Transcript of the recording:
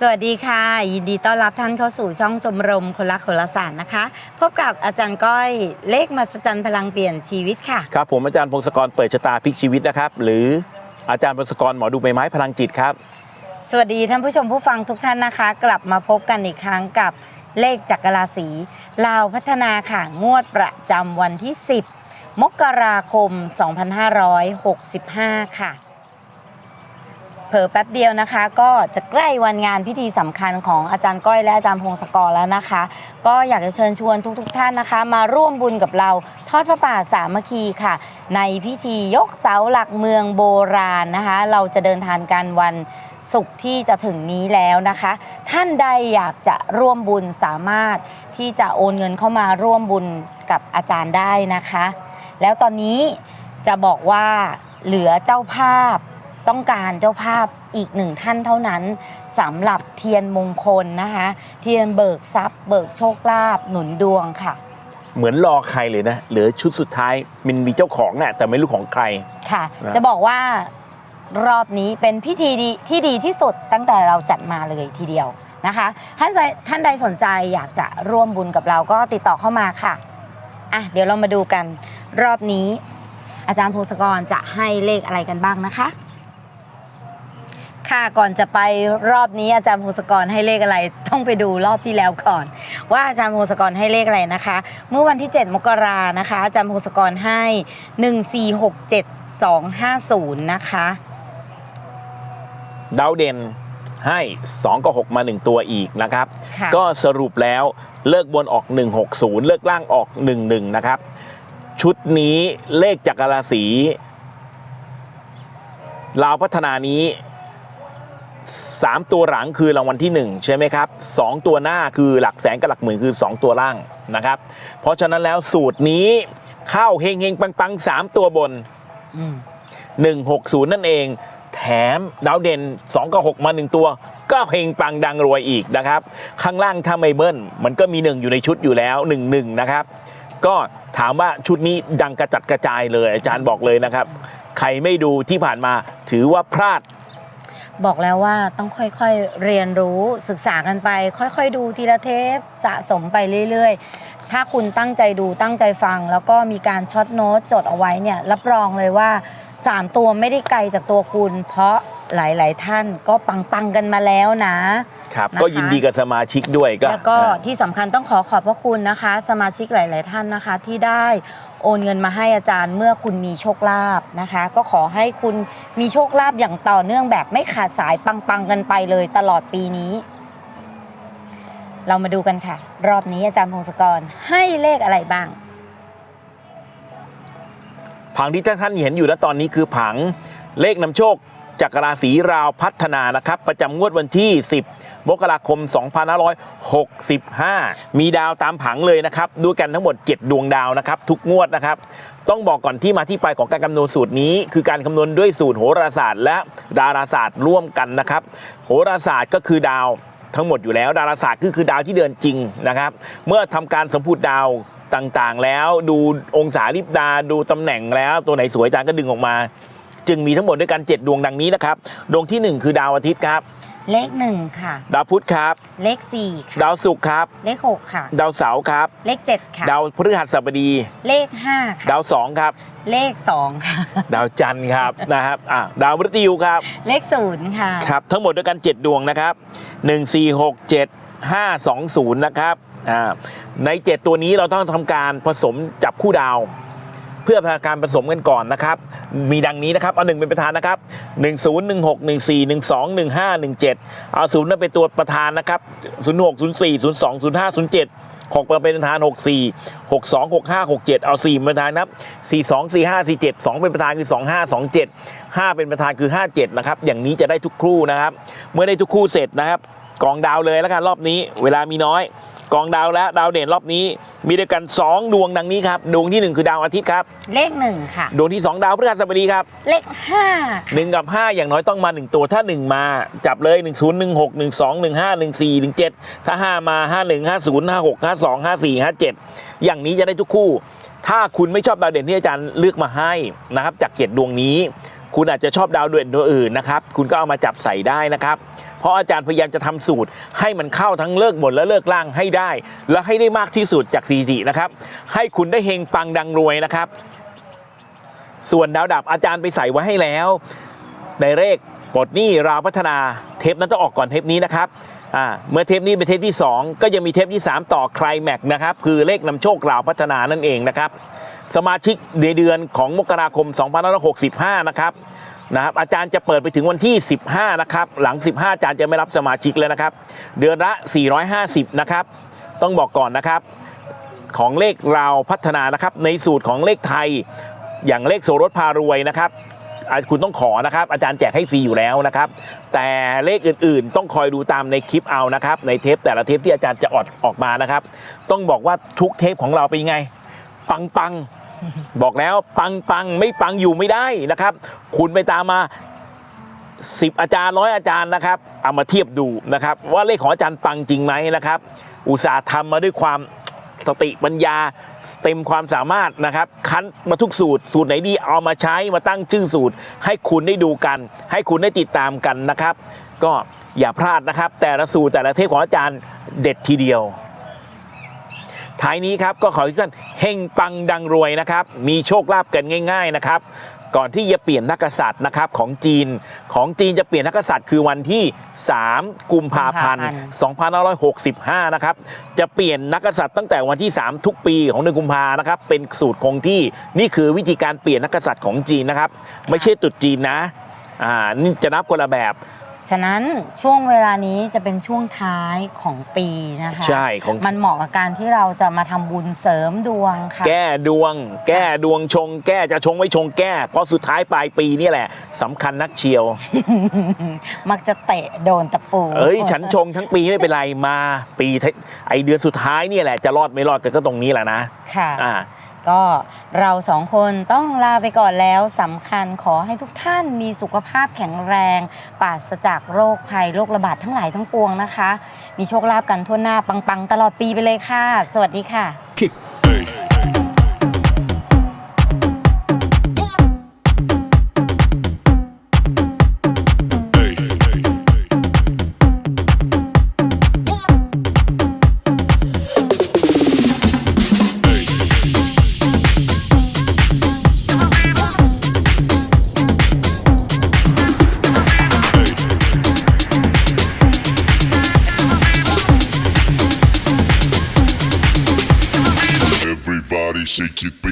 สวัสดีค่ะ ยินดีต้อนรับท่านเข้าสู่ช่องชมรมคนรักโหราศาสตร์นะคะ พบกับอาจารย์ก้อยเลขมหัศจรรย์พลังเปลี่ยนชีวิตค่ะ ครับผมอาจารย์พงศกรเปิดชะตาพลิกชีวิตนะครับ หรืออาจารย์พงศกรหมอดูใบไม้พลังจิตครับ สวัสดีท่านผู้ชมผู้ฟังทุกท่านนะคะ กลับมาพบกันอีกครั้งกับเลขจักรราศีลาวพัฒนาค่ะงวดประจำวันที่ 10 มกราคม 2565 ค่ะเผลอแป๊บเดียวนะคะ ก็จะใกล้วันงานพิธีสำคัญของอาจารย์ก้อยและอาจารย์พงศกรแล้วนะคะ ก็อยากจะเชิญชวนทุกๆทท่านนะคะ มาร่วมบุญกับเราทอดพระป่าสามัคคีค่ะ ในพิธียกเสาหลักเมืองโบราณนะคะ เราจะเดินทางกันวันศุกร์ที่จะถึงนี้แล้วนะคะ ท่านใดอยากจะร่วมบุญสามารถที่จะโอนเงินเข้ามาร่วมบุญกับอาจารย์ได้นะคะ แล้วตอนนี้จะบอกว่าเหลือเจ้าภาพ ต้องการเจ้าภาพอีกหนึ่งท่านเท่านั้นสำหรับเทียนมงคลนะคะ เทียนเบิกทรัพย์ เบิกโชคลาภหนุนดวงค่ะ เหมือนรอใครเลยนะเหลือชุดสุดท้ายมันมีเจ้าของน่ะแต่ไม่รู้ของใคร ค่ะ นะ จะบอกว่ารอบนี้เป็นพิธีดีที่ดีที่สุดตั้งแต่เราจัดมาเลยทีเดียวนะคะท่านใดท่านใดสนใจอยากจะร่วมบุญกับเราก็ติดต่อเข้ามาค่ะอะ เดี๋ยวเรามาดูกัน รอบนี้ อาจารย์พงศกรจะให้เลขอะไรกันบ้างนะคะ ค่ะ ก่อนจะไปรอบนี้อาจารย์พงศกรให้เลขอะไร ต้องไปดูรอบที่แล้วก่อน ว่าอาจารย์พงศกรให้เลขอะไรนะคะ เมื่อวันที่ 7 มกรานะคะ อาจารย์พงศกรให้ 1467250 นะคะดาวเด่นให้ 2 กับ 6 มา 1 ตัวอีกนะครับค่ะก็สรุปแล้วเลิกบนออก 160 เลิกล่างออก 11 นะครับ ชุดนี้เลขจักรราศีลาวพัฒนานี้ 3 ตัวหลังคือรางวัลที่ 1 ใช่ไหมครับ 2 ตัวหน้าคือหลักแสนกับหลักหมื่นคือ 2 ตัวล่างนะครับ เพราะฉะนั้นแล้วสูตรนี้เข้าเฮงเฮงปังปังๆ3ตัวบนอืม160 นั่นเอง แถมดาวเด่น 2 กับ 6 มา 1 ตัว ก็เฮงปังดังรวยอีกนะครับ ข้างล่างถ้าไม่เบิ้ล มันก็มี 1 อยู่ในชุดอยู่แล้ว 1 1 นะครับ ก็ถามว่าชุดนี้ดังกระจัดกระจายเลยอาจารย์บอกเลยนะครับ ใครไม่ดูที่ผ่านมาถือว่าพลาด บอกแล้วว่าต้องค่อยๆเรียนรู้ศึกษากันไป ค่อยๆดูทีละเทปสะสมไปเรื่อยๆ ถ้าคุณตั้งใจดูตั้งใจฟัง แล้วก็มีการช็อตโน้ตจดเอาไว้เนี่ยรับรองเลยว่า 3 ตัวไม่ได้ไกลจากตัวคุณ เพราะหลายๆท่านก็ปังๆกันมาแล้วนะครับนะคะก็ยินดีกับสมาชิกด้วยก็แล้วก็ที่สำคัญต้องขอขอบพระคุณนะคะ สมาชิกหลาย ๆ ท่านนะคะที่ได้ โอนเงินมาให้อาจารย์เมื่อคุณมีโชคลาภนะคะ ก็ขอให้คุณมีโชคลาภอย่างต่อเนื่องแบบไม่ขาดสายปังๆกันไปเลยตลอดปีนี้ เรามาดูกันค่ะ รอบนี้อาจารย์พงศกรให้เลขอะไรบ้าง ผังที่ท่านเห็นอยู่ณตอนนี้คือผังเลขนำโชค จากราศีราวพัฒนานะครับ ประจำงวดวันที่ 10 มกราคม 2565 มีดาวตามผังเลยนะครับดูกันทั้งหมด 7 ดวงดาวนะครับ ทุกงวดนะครับ ต้องบอกก่อนที่มาที่ไปของการคำนวณสูตรนี้ คือการคำนวณด้วยสูตรโหราศาสตร์ และดาราศาสตร์ร่วมกันนะครับ โหราศาสตร์ก็คือดาวทั้งหมดอยู่แล้ว ดาราศาสตร์ก็คือดาวที่เดินจริงนะครับ เมื่อทำการสมพูดดาวต่างๆ แล้วดูองศาลิบดาดูตำแหน่งแล้ว ตัวไหนสวยจารย์ก็ดึงออกมา จึงมีทั้งหมดด้วยกัน 7 ดวงดังนี้นะครับดวงทีหนึ่1 คือดาวอาทิตย์ครับ เลขหนึ่งค่ะ ดาวพุธครับ เลขสี่ค่ะ ดาวศุกร์ครับ เลขหกค่ะ ดาวเสาร์ครับ เลขเจ็ดค่ะ ดาวพฤหัสบดี เลขห้าค่ะ ดาวสองครับ เลขสองค่ะ ดาวจันทร์ครับ นะครับอะดาวมฤตยูครับเลขศูนย์ค่ะ ครับ ทั้งหมดด้วยกัน 7 ดวงนะครับ 1 4 6 7 5 2 0 นะครับอ่าใน 7 ตัวนี้เราต้องทำการผสมจับคู่ดาว เพื่อการผสมกันก่อนนะครับ มีดังนี้นะครับ เอาหนึ่งเป็นประธานนะครับ 1 0 1 6 1 4 1 2 1 5 1 7 เอาศูนย์นั่นเป็นตัวประธานนะครับ 0 6 0 4 0 2 0 5 0 7 6เป็นประธาน 6 4 6 2 6 5 6 7 เอา 4 เป็นประธานนะครับ 4 2 4 5 4 7 2 เป็นประธานคือ 2 5 2 7 5 เป็นประธานคือ 5 7 นะครับ อย่างนี้จะได้ทุกคู่นะครับ เมื่อได้ทุกคู่เสร็จนะครับ กองดาวเลยแล้วกันรอบนี้ เวลามีน้อย กองดาวและดาวเด่นรอบนี้ มีด้วยกัน 2 ดวงดังนี้ครับ ดวงที่ 1 คือดาวอาทิตย์ครับ เลขหนึ่งค่ะ ดวงที่ 2 ดาวพฤหัสบดีครับ เลขห้า1 กับ 5 อย่างน้อยต้องมา 1 ตัวถ้า 1 มา จับเลย 1 0 1 6 1 2 1 5 1 4 1 7 ถ้า 5 มา 5 1 5 0 5 6 5 2 5 4 5 7 อย่างนี้จะได้ทุกคู่ ถ้าคุณไม่ชอบดาวเด่นที่อาจารย์เลือกมาให้นะครับจาก7ดวงนี้ คุณอาจจะชอบดาวเด่นตัวอื่นนะครับ คุณก็เอามาจับใส่ได้นะครับ เพราะอาจารย์พยายามจะทำสูตร ให้มันเข้าทั้งเลิกบนและเลิกล่างให้ได้ และให้ได้มากที่สุดจากซีจีนะครับ ให้คุณได้เฮงปังดังรวยนะครับ ส่วนดาวดับอาจารย์ไปใส่ไว้ให้แล้ว ในเลขปลดหนี้ราวพัฒนาเทปนั้นต้องออกก่อนเทปนี้นะครับเมื่อเทปนี้เป็นเทปที่ 2 ก็ยังมีเทปที่ 3 ต่อใครแม็กนะครับ คือเลขนำโชคราวพัฒนานั่นเองนะครับ สมาชิกในเดือนของมกราคม 2565 นะครับนะครับ อาจารย์จะเปิดไปถึงวันที่ 15 นะครับ หลัง 15 อาจารย์จะไม่รับสมาชิกแล้วนะครับ เดือนละ 450 นะครับ ต้องบอกก่อนนะครับ ของเลขเราพัฒนานะครับ ในสูตรของเลขไทย อย่างเลขโสรถพารวยนะครับคุณต้องขอนะครับ อาจารย์แจกให้ฟรีอยู่แล้วนะครับ แต่เลขอื่นๆ ต้องคอยดูตามในคลิปเอานะครับ ในเทปแต่ละเทปที่อาจารย์จะออกออกมานะครับ ต้องบอกว่าทุกเทปของเราเป็นยังไง ปังปังบอกแล้วปังปังไม่ปังอยู่ไม่ได้นะครับ คุณไปตามมา10อาจารย์ร้อยอาจารย์นะครับ เอามาเทียบดูนะครับ ว่าเลขของอาจารย์ปังจริงไหมนะครับ อุตสาห์ทำมาด้วยความสติปัญญาเต็มความสามารถนะครับ คั้นมาทุกสูตร สูตรไหนดีเอามาใช้มาตั้งชื่อสูตร ให้คุณได้ดูกัน ให้คุณได้ติดตามกันนะครับ ก็อย่าพลาดนะครับ แต่ละสูตรแต่ละเทปของอาจารย์เด็ดทีเดียว ท้ายนี้ครับก็ขอให้ทุกท่านเฮงปังดังรวยนะครับ มีโชคลาภกันง่าย ๆนะครับ ก่อนที่จะเปลี่ยนนักกษัตริย์นะครับของจีนของจีนจะเปลี่ยนนักกษัตริย์คือวันที่ 3 กุมภาพันธ์ 2565 นะครับ จะเปลี่ยนนักกษัตริย์ตั้งแต่วันที่ 3 ทุกปีของเดือนกุมภานะครับ เป็นสูตรคงที่นี่คือวิธีการเปลี่ยนนักกษัตริย์ของจีนนะครับ ไม่ใช่ตรุษจีนนะอ่านี่จะนับคนละแบบ ฉะนั้นช่วงเวลานี้จะเป็นช่วงท้ายของปีนะคะใช่ของมันเหมาะกับการที่เราจะมาทำบุญเสริมดวงค่ะแก้ดวง แก้ดวงชง แก้จะชงไม่ชงแก้ เพราะสุดท้ายปลายปีนี่แหละสำคัญนักเชียว มักจะเตะโดนตะปูเอ้ยฉันชงทั้งปีไม่เป็นไรมาปีท้ายไอเดือนสุดท้ายเนี่ยแหละจะรอดไม่รอดก็ตรงนี้แหละนะค่ะอ่า ก็เราสองคนต้องลาไปก่อนแล้วสำคัญขอให้ทุกท่านมีสุขภาพแข็งแรงปราศจากโรคภัยโรคระบาดทั้งหลายทั้งปวงนะคะ มีโชคลาภกันทั่วหน้าปังๆ ตลอดปีไปเลยค่ะ สวัสดีค่ะ shake it